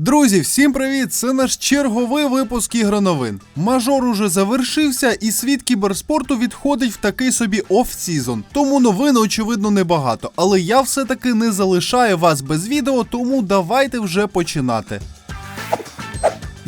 Друзі, всім привіт! Це наш черговий випуск ігроновин. Мажор уже завершився, і світ кіберспорту відходить в такий собі оф-сізон. Тому новин, очевидно, небагато. Але я все-таки не залишаю вас без відео, тому давайте вже починати.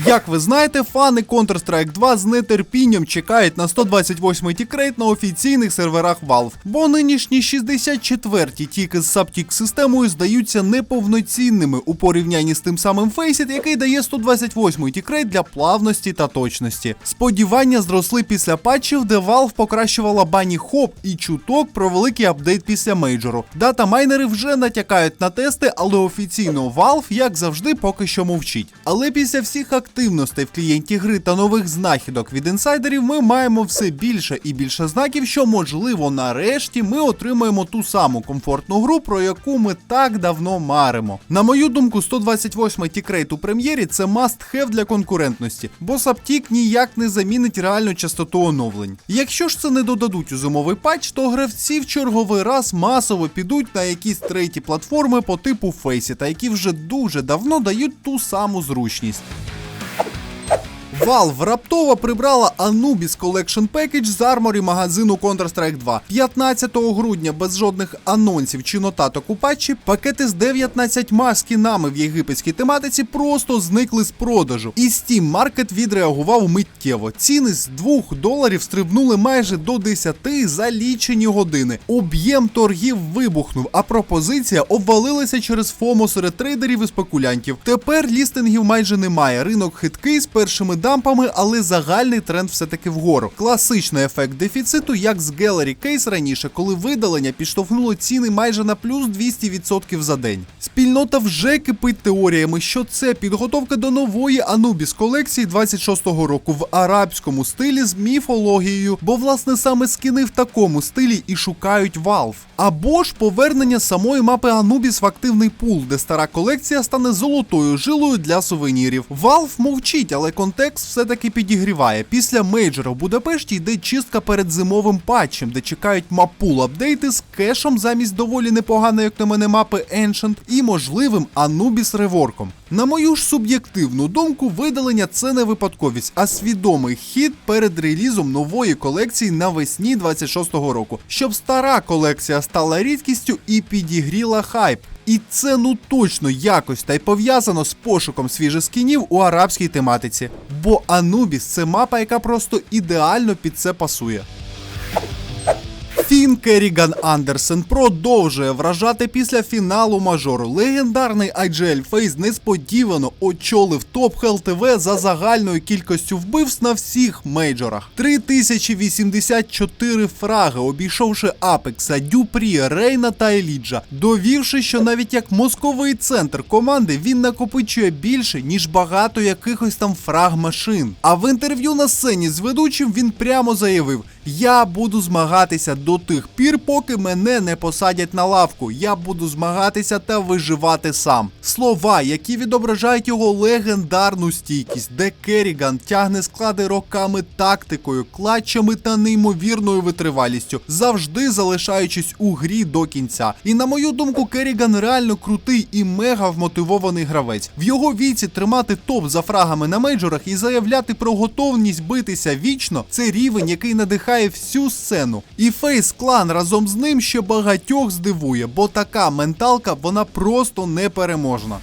Як ви знаєте, фани Counter-Strike 2 з нетерпінням чекають на 128-й тікрейт на офіційних серверах Valve, бо нинішні 64-ті тіки з саптік системою здаються неповноцінними у порівнянні з тим самим Faceit, який дає 128-й тікрейт для плавності та точності. Сподівання зросли після патчів, де Valve покращувала бані хоп і чуток про великий апдейт після мейджору. Дата майнери вже натякають на тести, але офіційно Valve, як завжди, поки що мовчить. Але після всіх активностей в клієнті гри та нових знахідок від інсайдерів ми маємо все більше і більше знаків, що можливо нарешті ми отримаємо ту саму комфортну гру, про яку ми так давно маримо. На мою думку, 128-й тікрейт у прем'єрі це must-have для конкурентності, бо Саптік ніяк не замінить реальну частоту оновлень. Якщо ж це не додадуть у зимовий патч, то гравці в черговий раз масово підуть на якісь треті платформи по типу Faceit, які вже дуже давно дають ту саму зручність. Valve раптово прибрала Anubis Collection Package з арморі магазину Counter-Strike 2. 15 грудня без жодних анонсів чи нотаток у патчі пакети з 19 скінами в єгипетській тематиці просто зникли з продажу. І Steam Market відреагував миттєво. Ціни з 2 доларів стрибнули майже до 10 за лічені години. Об'єм торгів вибухнув, а пропозиція обвалилася через ФОМО серед трейдерів і спекулянтів. Тепер лістингів майже немає. Ринок хиткий з першими дампами, але загальний тренд все-таки вгору. Класичний ефект дефіциту, як з Gallery Case раніше, коли видалення підштовхнуло ціни майже на плюс 200% за день. Спільнота вже кипить теоріями, що це підготовка до нової Anubis колекції 26-го року в арабському стилі з міфологією, бо власне саме скини в такому стилі і шукають Valve. Або ж повернення самої мапи Anubis в активний пул, де стара колекція стане золотою жилою для сувенірів. Valve мовчить, але контекст все-таки підігріває. Після мейджора в Будапешті йде чистка перед зимовим патчем, де чекають мапул апдейти з кешом замість доволі непоганої, як на мене, мапи Ancient і можливим Anubis реворком. На мою ж суб'єктивну думку, видалення це не випадковість, а свідомий хід перед релізом нової колекції навесні 26-го року, щоб стара колекція стала рідкістю і підігріла хайп. І це ну точно якось та й пов'язано з пошуком свіжих скінів у арабській тематиці. Бо Анубіс це мапа, яка просто ідеально під це пасує. Фін Керріган Андерсен продовжує вражати після фіналу мажору. Легендарний IGL Фейс несподівано очолив топ ХЛТВ за загальною кількістю вбивств на всіх мейджорах. 3084 фраги, обійшовши Апекса, Дюпрі, Рейна та Еліджа, довівши, що навіть як мозковий центр команди він накопичує більше, ніж багато якихось там фраг машин. А в інтерв'ю на сцені з ведучим він прямо заявив: Я буду змагатися до тих пір, поки мене не посадять на лавку. Я буду змагатися та виживати сам. Слова, які відображають його легендарну стійкість, де Керріган тягне склади роками тактикою, клатчами та неймовірною витривалістю, завжди залишаючись у грі до кінця. І на мою думку, Керріган реально крутий і мега вмотивований гравець. В його віці тримати топ за фрагами на мейджорах і заявляти про готовність битися вічно це рівень, який надихає всю сцену. І Фейс клан разом з ним ще багатьох здивує, бо така менталка вона просто непереможна.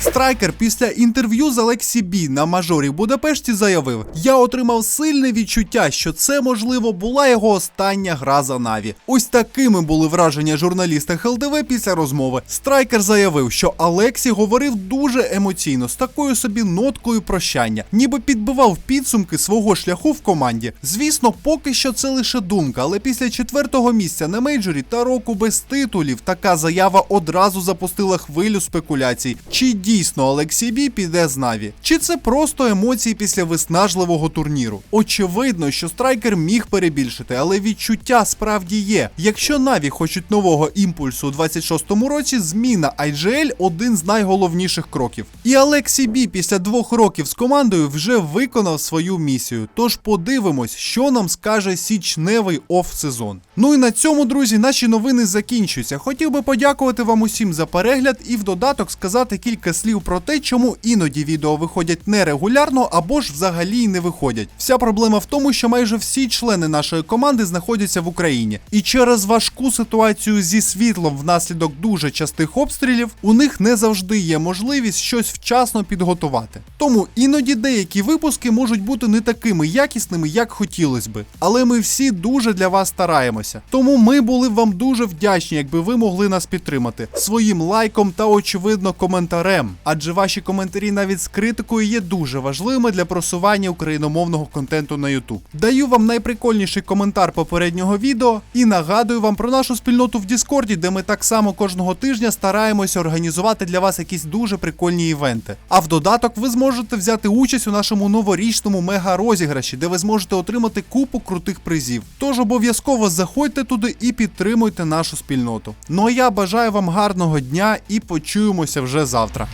Страйкер після інтерв'ю з Алексі Бі на мажорі в Будапешті заявив: Я отримав сильне відчуття, що це можливо була його остання гра за Наві. Ось такими були враження журналіста ХЛТВ після розмови. Страйкер заявив, що Алексі говорив дуже емоційно, з такою собі ноткою прощання, ніби підбивав підсумки свого шляху в команді. Звісно, поки що це лише думка, але після четвертого місця на мейджорі та року без титулів така заява одразу запустила хвилю спекуляцій. Чи дійсно Олексій Бі піде з Наві? Чи це просто емоції після виснажливого турніру? Очевидно, що страйкер міг перебільшити, але відчуття справді є. Якщо Наві хочуть нового імпульсу у 26-му році, зміна IGL один з найголовніших кроків. І Алексій Бі після двох років з командою вже виконав свою місію. Тож подивимось, що нам скаже січневий оф-сезон. Ну і на цьому, друзі, наші новини закінчуються. Хотів би подякувати вам усім за перегляд і в додаток сказати кілька слів про те, чому іноді відео виходять нерегулярно або ж взагалі не виходять. Вся проблема в тому, що майже всі члени нашої команди знаходяться в Україні, і через важку ситуацію зі світлом внаслідок дуже частих обстрілів у них не завжди є можливість щось вчасно підготувати. Тому іноді деякі випуски можуть бути не такими якісними, як хотілось би. Але ми всі дуже для вас стараємося. Тому ми були б вам дуже вдячні, якби ви могли нас підтримати своїм лайком та очевидно коментарем. Адже ваші коментарі навіть з критикою є дуже важливими для просування україномовного контенту на YouTube. Даю вам найприкольніший коментар попереднього відео і нагадую вам про нашу спільноту в Діскорді, де ми так само кожного тижня стараємося організувати для вас якісь дуже прикольні івенти. А в додаток ви зможете взяти участь у нашому новорічному мега-розіграші, де ви зможете отримати купу крутих призів. Тож обов'язково заходьте туди і підтримуйте нашу спільноту. Ну а я бажаю вам гарного дня і почуємося вже завтра.